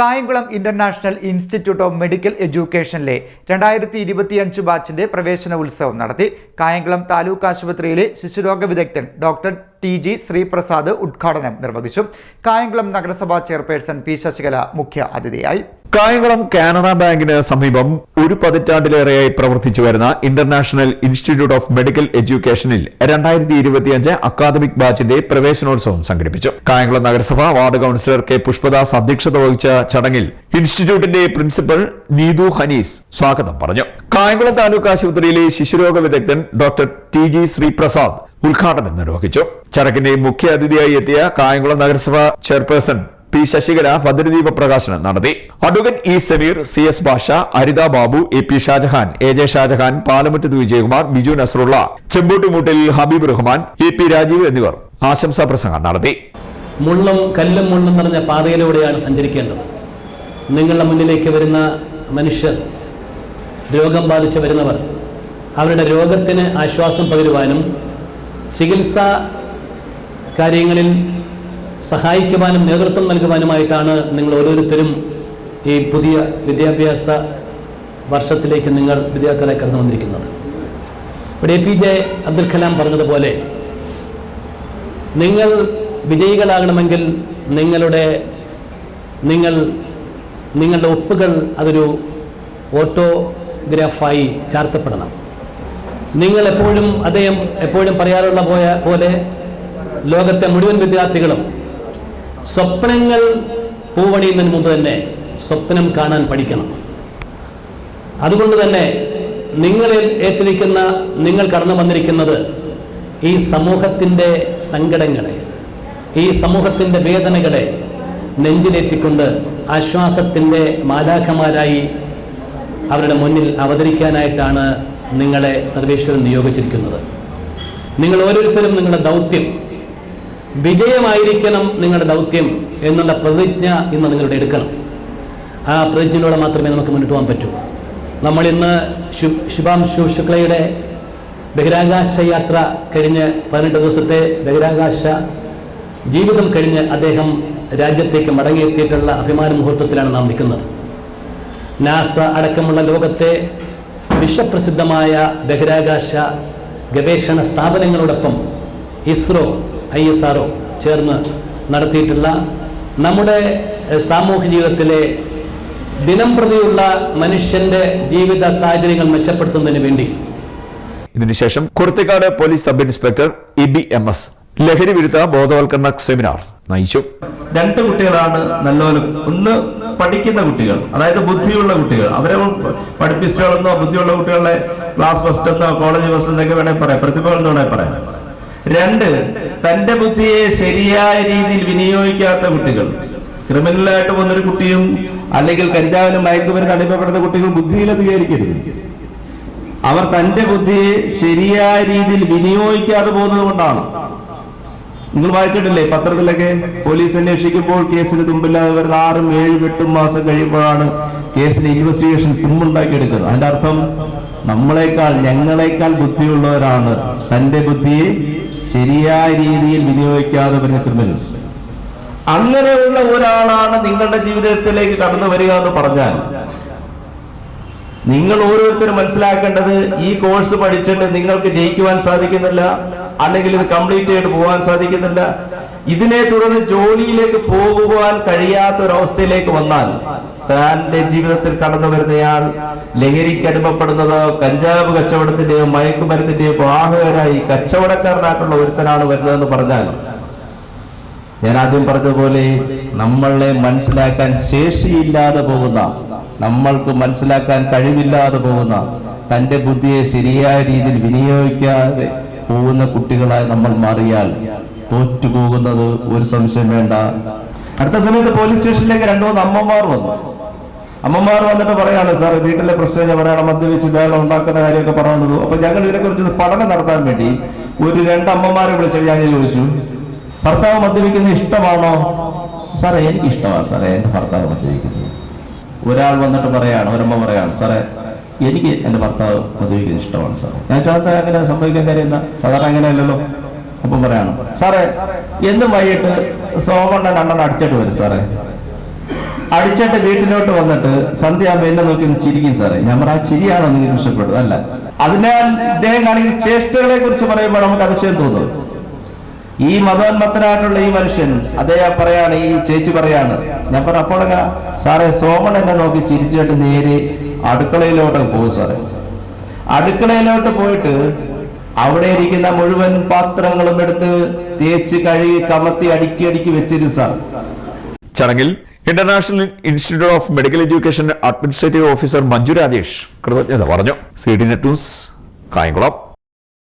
Kayamkulam international institute of medical എഡ്യൂക്കേഷനിലെ രണ്ടായിരത്തി ഇരുപത്തിയഞ്ച് ബാച്ചിന്റെ പ്രവേശന ഉത്സവം നടത്തി. കായംകുളം താലൂക്ക് ആശുപത്രിയിലെ ശിശുരോഗ വിദഗ്ധൻ ഡോക്ടർ ടി ജി ശ്രീപ്രസാദ് ഉദ്ഘാടനം നിർവഹിച്ചു. കായംകുളം നഗരസഭാ ചെയർപേഴ്സൺ പി ശശികല മുഖ്യ അതിഥിയായി. കായംകുളം കാനറ ബാങ്കിന് സമീപം ഒരു പതിറ്റാണ്ടിലേറെയായി പ്രവർത്തിച്ചു വരുന്ന ഇന്റർനാഷണൽ ഇൻസ്റ്റിറ്റ്യൂട്ട് ഓഫ് മെഡിക്കൽ എഡ്യൂക്കേഷനിൽ രണ്ടായിരത്തി ഇരുപത്തിയഞ്ച് അക്കാദമിക് ബാച്ചിന്റെ പ്രവേശനോത്സവം സംഘടിപ്പിച്ചു. കായംകുളം നഗരസഭ വാർഡ് കൌൺസിലർ കെ പുഷ്പദാസ് അധ്യക്ഷത വഹിച്ച ചടങ്ങിൽ ഇൻസ്റ്റിറ്റ്യൂട്ടിന്റെ പ്രിൻസിപ്പൽ നീതു ഹനീസ് സ്വാഗതം പറഞ്ഞു. കായംകുളം താലൂക്ക് ആശുപത്രിയിലെ ശിശുരോഗ വിദഗ്ധൻ ഡോക്ടർ ടി ജി ശ്രീപ്രസാദ് ഉദ്ഘാടനം നിർവഹിച്ചു. ചടങ്ങിന്റെ മുഖ്യ അതിഥിയായി എത്തിയ കായംകുളം നഗരസഭാ ചെയർപേഴ്സൺ പി ശശികല ഭദ്രദീപ പ്രകാശനം നടത്തി. Advocate E Sameer C S Bhasha Aritha Babu A P Shajahan A J Shajahan Palamuttathu Vijayakumar Biju Nasarulla Chemboottumoottil Habeeb Rahman A P Rajeev എന്നിവർ ആശംസാ പ്രസംഗം നടത്തി. മുള്ളും കല്ലും മുള്ളും നിറഞ്ഞ പാതയിലൂടെയാണ് സഞ്ചരിക്കേണ്ടത്. നിങ്ങളുടെ മുന്നിലേക്ക് വരുന്ന മനുഷ്യർ രോഗം ബാധിച്ച് വരുന്നവർ അവരുടെ രോഗത്തിന് ആശ്വാസം പകരുവാനും ചികിത്സാ കാര്യങ്ങളിൽ സഹായിക്കുവാനും നേതൃത്വം നൽകുവാനുമായിട്ടാണ് നിങ്ങൾ ഓരോരുത്തരും ഈ പുതിയ വിദ്യാഭ്യാസ വർഷത്തിലേക്ക് നിങ്ങൾ വിദ്യാർത്ഥികളെ കടന്നു വന്നിരിക്കുന്നത് ഇവിടെ A P J Abdul Kalam പറഞ്ഞതുപോലെ നിങ്ങൾ വിജയികളാകണമെങ്കിൽ നിങ്ങളുടെ നിങ്ങൾ നിങ്ങളുടെ ഒപ്പുകൾ അതൊരു ഓട്ടോഗ്രാഫായി ചാർത്തപ്പെടണം. നിങ്ങൾ എപ്പോഴും അദ്ദേഹം എപ്പോഴും പറയാറുള്ള പോയ പോലെ ലോകത്തെ മുഴുവൻ വിദ്യാർത്ഥികളും സ്വപ്നങ്ങൾ പൂവണിയുന്നതിന് മുമ്പ് തന്നെ സ്വപ്നം കാണാൻ പഠിക്കണം. അതുകൊണ്ട് തന്നെ നിങ്ങൾ ഏറ്റിരിക്കുന്ന നിങ്ങൾ കടന്നു വന്നിരിക്കുന്നത് ഈ സമൂഹത്തിന്റെ സങ്കടങ്ങളെ ഈ സമൂഹത്തിന്റെ വേദനകളെ നെഞ്ചിലേറ്റിക്കൊണ്ട് ആശ്വാസത്തിന്റെ മാലാഖമാരായി അവരുടെ മുന്നിൽ അവതരിക്കാനായിട്ടാണ് നിങ്ങളെ സർവേശ്വരൻ നിയോഗിച്ചിരിക്കുന്നത്. നിങ്ങൾ ഓരോരുത്തരും നിങ്ങളുടെ ദൗത്യം വിജയമായിരിക്കണം നിങ്ങളുടെ ദൗത്യം എന്നുള്ള പ്രതിജ്ഞ ഇന്ന് നിങ്ങളുടെ എടുക്കണം. ആ പ്രതിജ്ഞയിലൂടെ മാത്രമേ നമുക്ക് മുന്നോട്ട് പോകാൻ പറ്റൂ. നമ്മളിന്ന് ശു ശുഭാംശു ശുക്ലയുടെ ബഹിരാകാശ യാത്ര കഴിഞ്ഞ് പതിനെട്ട് ദിവസത്തെ ബഹിരാകാശ ജീവിതം കഴിഞ്ഞ് അദ്ദേഹം രാജ്യത്തേക്ക് മടങ്ങിയെത്തിയിട്ടുള്ള അഭിമാന മുഹൂർത്തത്തിലാണ് നാം നിൽക്കുന്നത്. നാസ അടക്കമുള്ള ലോകത്തെ വിശ്വപ്രസിദ്ധമായ ബഹിരാകാശ ഗവേഷണ സ്ഥാപനങ്ങളോടൊപ്പം ISRO I S R O ചേർന്ന് നടത്തിയിട്ടുള്ള നമ്മുടെ സാമൂഹ്യ ജീവിതത്തിലെ ദിനം പ്രതിയുള്ള മനുഷ്യന്റെ ജീവിത സാഹചര്യങ്ങൾ മെച്ചപ്പെടുത്തുന്നതിന് വേണ്ടി. ഇതിനുശേഷം Kurathikad police sub inspector E B M S ലഹരി വിരുദ്ധ ബോധവൽക്കരണ സെമിനാർ. നയിച്ചു. രണ്ട് കുട്ടികളാണ് നല്ലപോലെ ഒന്ന് പഠിക്കുന്ന കുട്ടികൾ അതായത് ബുദ്ധിയുള്ള കുട്ടികൾ. അവരെ പഠിപ്പിച്ചോളെന്നോ ബുദ്ധിയുള്ള കുട്ടികളെ ക്ലാസ് ഫസ്റ്റ് എന്നോ കോളേജ് ഫസ്റ്റ് എന്നൊക്കെ വേണമെങ്കിൽ പറയാം. പ്രതിഭകൾ എന്ന് വേണമെങ്കിൽ പറയാം. രണ്ട് തന്റെ ബുദ്ധിയെ ശരിയായ രീതിയിൽ വിനിയോഗിക്കാത്ത കുട്ടികൾ. ക്രിമിനലായിട്ട് വന്നൊരു കുട്ടിയും അല്ലെങ്കിൽ കഞ്ചാവിനും മയക്കുമരുന്ന് അടിമപ്പെടുന്ന കുട്ടികൾ ബുദ്ധിയിൽ വിചാരിക്കരുത്. അവർ തന്റെ ബുദ്ധിയെ ശരിയായ രീതിയിൽ വിനിയോഗിക്കാതെ പോകുന്നത് കൊണ്ടാണ്. നിങ്ങൾ വായിച്ചിട്ടില്ലേ? പത്രത്തിലൊക്കെ പോലീസ് അന്വേഷിക്കുമ്പോൾ കേസിന് തുമ്പില്ലാതെ വരുന്ന ആറും ഏഴും എട്ടും മാസം കഴിയുമ്പോഴാണ് കേസിന് ഇൻവെസ്റ്റിഗേഷൻ തുമ്പുണ്ടാക്കിയെടുക്കുന്നത്. അതിന്റെ അർത്ഥം നമ്മളെക്കാൾ ഞങ്ങളെക്കാൾ ബുദ്ധിയുള്ളവരാണ്. തന്റെ ബുദ്ധിയെ ശരിയായ രീതിയിൽ വിനിയോഗിക്കാതെ വരുന്ന ക്രിമിനൽസ് അങ്ങനെയുള്ള ഒരാളാണ് നിങ്ങളുടെ ജീവിതത്തിലേക്ക് കടന്നു വരിക എന്ന് പറഞ്ഞാൽ നിങ്ങൾ ഓരോരുത്തരും മനസ്സിലാക്കേണ്ടത് ഈ കോഴ്സ് പഠിച്ചിട്ട് നിങ്ങൾക്ക് ജയിക്കുവാൻ സാധിക്കുന്നില്ല. അല്ലെങ്കിൽ ഇത് കംപ്ലീറ്റ് ചെയ്ത് പോകാൻ സാധിക്കുന്നില്ല. ഇതിനെ തുടർന്ന് ജോലിയിലേക്ക് പോകുവാൻ കഴിയാത്ത ഒരവസ്ഥയിലേക്ക് വന്നാൽ തന്റെ ജീവിതത്തിൽ കടന്നു വരുന്നയാൾ ലഹരിക്ക് അടിമപ്പെടുന്നതോ കഞ്ചാവ് കച്ചവടത്തിന്റെയോ മയക്കുമരുന്നിന്റെയോ വാഹകരായി കച്ചവടക്കാരനായിട്ടുള്ള ഒരുത്തനാണ് വരുന്നതെന്ന് പറഞ്ഞാൽ ഞാൻ ആദ്യം പറഞ്ഞതുപോലെ നമ്മളെ മനസ്സിലാക്കാൻ ശേഷിയില്ലാതെ പോകുന്ന നമ്മൾക്ക് മനസ്സിലാക്കാൻ കഴിവില്ലാതെ പോകുന്ന തന്റെ ബുദ്ധിയെ ശരിയായ രീതിയിൽ വിനിയോഗിക്കാതെ പോകുന്ന കുട്ടികളായി നമ്മൾ മാറിയാൽ തോറ്റുപോകുന്നത് ഒരു സംശയം വേണ്ട. അടുത്ത സമയത്ത് പോലീസ് സ്റ്റേഷനിലേക്ക് രണ്ടു മൂന്ന് അമ്മമാർ വന്നു. അമ്മമാർ വന്നിട്ട് പറയാണ് സാർ വീട്ടിലെ പ്രശ്നം ഞാൻ പറയണം മദ്യപിച്ച് വേളം ഉണ്ടാക്കുന്ന കാര്യമൊക്കെ പറയുന്നത് അപ്പൊ ഞങ്ങൾ ഇതിനെക്കുറിച്ച് പഠനം നടത്താൻ വേണ്ടി ഒരു രണ്ടമ്മമാരെ വിളിച്ച് ഞാൻ ചോദിച്ചു ഭർത്താവ് മദ്യപിക്കുന്നത് ഇഷ്ടമാണോ? സാറേ എനിക്ക് ഇഷ്ടമാണ് സാറേ എന്റെ ഭർത്താവ് മദ്യപിക്കുന്നത് ഒരാൾ വന്നിട്ട് പറയാണ് ഒരമ്മ പറയാണ് സാറേ എനിക്ക് എന്റെ ഭർത്താവ് മദ്യപിക്കുന്നത് ഇഷ്ടമാണ് സാർ ഞാൻ ചോദിച്ചാൽ അങ്ങനെ സംഭവിക്കാൻ കാര്യം എന്താ? സാധാരണ അങ്ങനെയല്ലല്ലോ അപ്പം പറയണം സാറേ എന്നും വൈകിട്ട് സോമണ്ണൻ അണ്ണൻ അടിച്ചിട്ട് വരും സാറേ. അടിച്ചിട്ട് വീട്ടിലോട്ട് വന്നിട്ട് സന്ധ്യയാകുമ്പോ എന്നെ നോക്കി ചിരിക്കും സാറേ. ഞാൻ പറ ചിരിയാണോ നിങ്ങൾക്ക് ഇഷ്ടപ്പെട്ടത്? അല്ല. അതിനാൽ ഇദ്ദേഹം കാണിക്കുന്ന ചേഷ്ടകളെ കുറിച്ച് പറയുമ്പോൾ നമുക്ക് അതിശയം തോന്നും. ഈ മതോന്മത്തനായിട്ടുള്ള ഈ മനുഷ്യൻ അദ്ദേഹം പറയാണ് ഈ ചേച്ചി പറയാണ് ഞാൻ പറഞ്ഞ അപ്പോഴൊക്കെ സാറേ സോമൻ എന്നെ നോക്കി ചിരിച്ചിട്ട് നേരെ അടുക്കളയിലോട്ട് പോകും സാറേ. അടുക്കളയിലോട്ട് പോയിട്ട് അവിടെ ഇരിക്കുന്ന മുഴുവൻ പാത്രങ്ങളും എടുത്ത് തേച്ച് കഴുകി കമത്തി അടുക്കി അടുക്കി വെച്ചിരുന്നു സാർ. ചടങ്ങിൽ international institute of medical education administrative officer Manju Rajesh കൃതജ്ഞത പറഞ്ഞു. C D net news Kayamkulam.